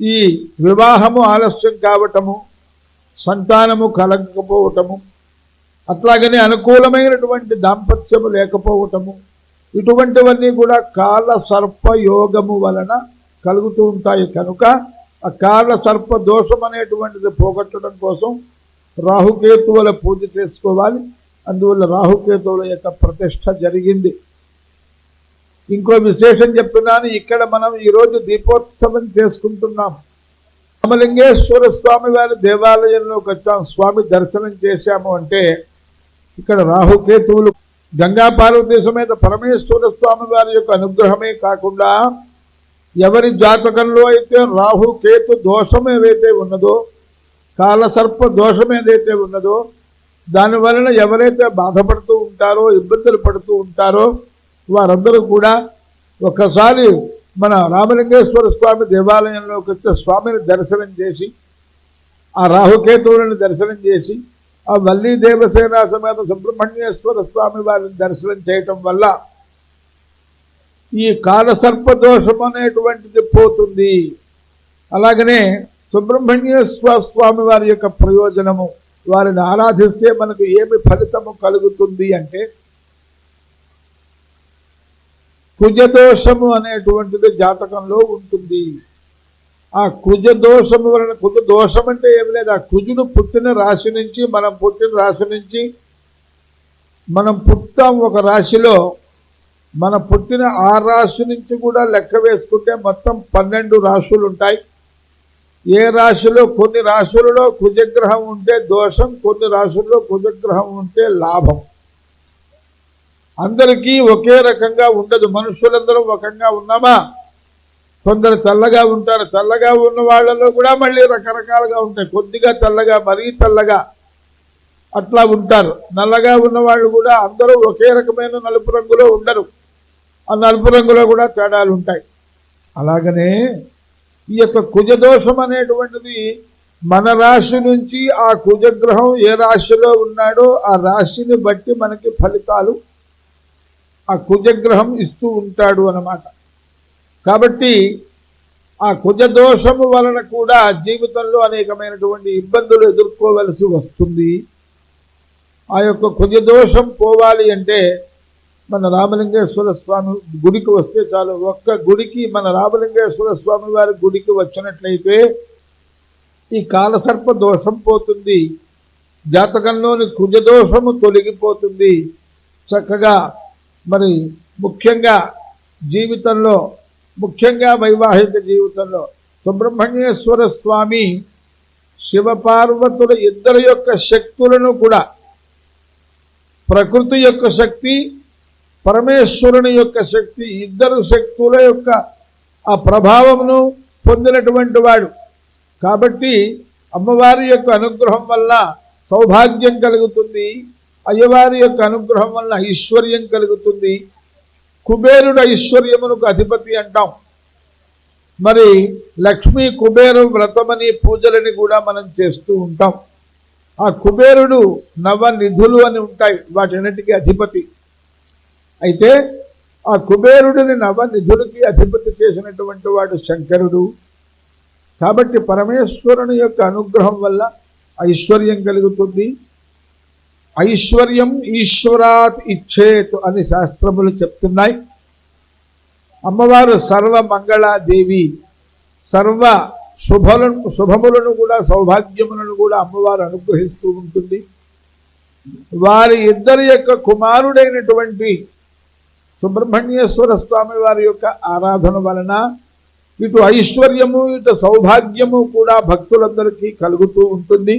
ఈ వివాహము ఆలస్యం కావటము సంతానము కలగకపోవటము అట్లాగనే అనుకూలమైనటువంటి దాంపత్యము లేకపోవటము ఇటువంటివన్నీ కూడా కాల సర్పయోగము వలన కలుగుతూ ఉంటాయి. కనుక ఆ కాల సర్ప దోషం అనేటువంటిది పోగొట్టడం కోసం రాహుకేతువుల పూజ చేసుకోవాలి. అందువల్ల రాహుకేతువుల యొక్క ప్రతిష్ట జరిగింది. ఇంకో విశేషం చెప్తున్నాను ఇక్కడ మనం ఈరోజు దీపోత్సవం చేసుకుంటున్నాం. రామలింగేశ్వర స్వామి వారి దేవాలయంలోకి వచ్చాం స్వామి దర్శనం చేశాము అంటే ఇక్కడ రాహుకేతువులు గంగా పార్వతీ సమేత పరమేశ్వర స్వామి వారి యొక్క అనుగ్రహమే కాకుండా ఎవరి జాతకంలో అయితే రాహు కేతు దోషం ఏదైతే ఉన్నదో కాలసర్ప దోషం ఏదైతే ఉన్నదో దాని వలన ఎవరైతే బాధపడుతూ ఉంటారో ఇబ్బందులు పడుతూ ఉంటారో వారందరూ కూడా ఒక్కసారి మన రామలింగేశ్వర స్వామి దేవాలయంలోకి వచ్చే స్వామిని దర్శనం చేసి ఆ రాహుకేతువులను దర్శనం చేసి ఆ వల్లీ దేవసేన సమేత సుబ్రహ్మణ్యేశ్వర స్వామి వారిని దర్శనం చేయటం వల్ల ఈ కాలసర్పదోషం అనేటువంటిది పోతుంది. అలాగనే సుబ్రహ్మణ్యేశ్వర స్వామి వారి యొక్క ప్రయోజనము వారిని ఆరాధిస్తే మనకు ఏమి ఫలితము కలుగుతుంది అంటే కుజదోషము అనేటువంటిది జాతకంలో ఉంటుంది. ఆ కుజ దోషము వలన కుజ దోషం అంటే ఏమి లేదు. ఆ కుజుడు పుట్టిన రాశి నుంచి మనం పుట్టిన రాశి నుంచి మనం పుట్టాం ఒక రాశిలో మన పుట్టిన ఆ రాశి నుంచి కూడా లెక్క వేసుకుంటే మొత్తం పన్నెండు రాశులు ఉంటాయి ఏ రాశిలో కొన్ని రాశులలో కుజగ్రహం ఉంటే దోషం కొన్ని రాశుల్లో కుజగ్రహం ఉంటే లాభం. అందరికీ ఒకే రకంగా ఉండదు. మనుషులందరూ ఒకంగా ఉన్నామా? కొందరు తెల్లగా ఉంటారు. తెల్లగా ఉన్న వాళ్ళలో కూడా మళ్ళీ రకరకాలుగా ఉంటాయి. కొద్దిగా తెల్లగా మరీ తెల్లగా అట్లా ఉంటారు. నల్లగా ఉన్న వాళ్ళు కూడా అందరూ ఒకే రకమైన నలుపు రంగులో ఉండరు. ఆ నలుపు రంగులో కూడా తేడాలు ఉంటాయి. అలాగనే ఈ యొక్క కుజదోషం అనేటువంటిది మన రాశి నుంచి ఆ కుజగ్రహం ఏ రాశిలో ఉన్నాడో ఆ రాశిని బట్టి మనకి ఫలితాలు ఆ కుజగ్రహం ఇస్తూ ఉంటాడు అన్నమాట. కాబట్టి ఆ కుజదోషము వలన కూడా జీవితంలో అనేకమైనటువంటి ఇబ్బందులు ఎదుర్కోవలసి వస్తుంది. ఆ యొక్క కుజదోషం పోవాలి అంటే మన రామలింగేశ్వర స్వామి గుడికి వస్తే చాలు. ఒక్క గుడికి మన రామలింగేశ్వర స్వామి వారి గుడికి వచ్చినట్లయితే ఈ కాలసర్ప దోషం పోతుంది. జాతకంలోని కుజదోషము తొలగిపోతుంది. చక్కగా మరి ముఖ్యంగా జీవితంలో ముఖ్యంగా వైవాహిక జీవితంలో సుబ్రహ్మణ్యేశ్వర స్వామి శివపార్వతుల ఇద్దరు యొక్క శక్తులను కూడా ప్రకృతి యొక్క శక్తి పరమేశ్వరుని యొక్క శక్తి ఇద్దరు శక్తుల యొక్క ఆ ప్రభావమును పొందినటువంటి వాడు. కాబట్టి అమ్మవారి యొక్క అనుగ్రహం వల్ల సౌభాగ్యం కలుగుతుంది. అయ్యవారి యొక్క అనుగ్రహం వల్ల ఐశ్వర్యం కలుగుతుంది. కుబేరుడు ఐశ్వర్యమునకు అధిపతి అంటాం. మరి లక్ష్మీ కుబేరు వ్రతమని పూజలని కూడా మనం చేస్తూ ఉంటాం. ఆ కుబేరుడు నవ నిధులు అని ఉంటాయి వాటిన్నిటికీ అధిపతి. అయితే ఆ కుబేరుడిని నవ నిధులకి అధిపతి చేసినటువంటి వాడు శంకరుడు. కాబట్టి పరమేశ్వరుని యొక్క అనుగ్రహం వల్ల ఐశ్వర్యం కలుగుతుంది. ఐశ్వర్యం ఈశ్వరాత్ ఇచ్చేత్ అని శాస్త్రములు చెప్తున్నాయి. అమ్మవారు సర్వ మంగళాదేవి సర్వ శుభలను శుభములను కూడా సౌభాగ్యములను కూడా అమ్మవారు అనుగ్రహిస్తూ ఉంటుంది. వారి ఇద్దరి యొక్క కుమారుడైనటువంటి సుబ్రహ్మణ్యేశ్వర స్వామి వారి యొక్క ఆరాధన వలన ఇటు ఐశ్వర్యము ఇటు సౌభాగ్యము కూడా భక్తులందరికీ కలుగుతూ ఉంటుంది.